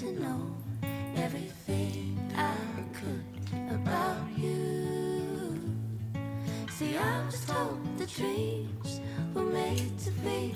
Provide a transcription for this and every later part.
to know everything I could about you. See, I was told the dreams were made to be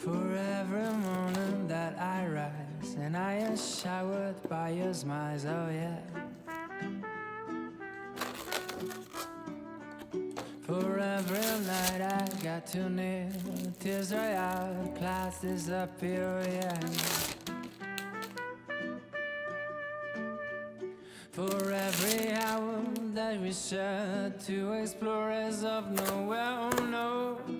For every morning that I rise and I am showered by your smiles, oh yeah. For every night I got too near, tears dry out, clouds disappear, oh yeah. For every hour that we share to explore as of nowhere, oh no.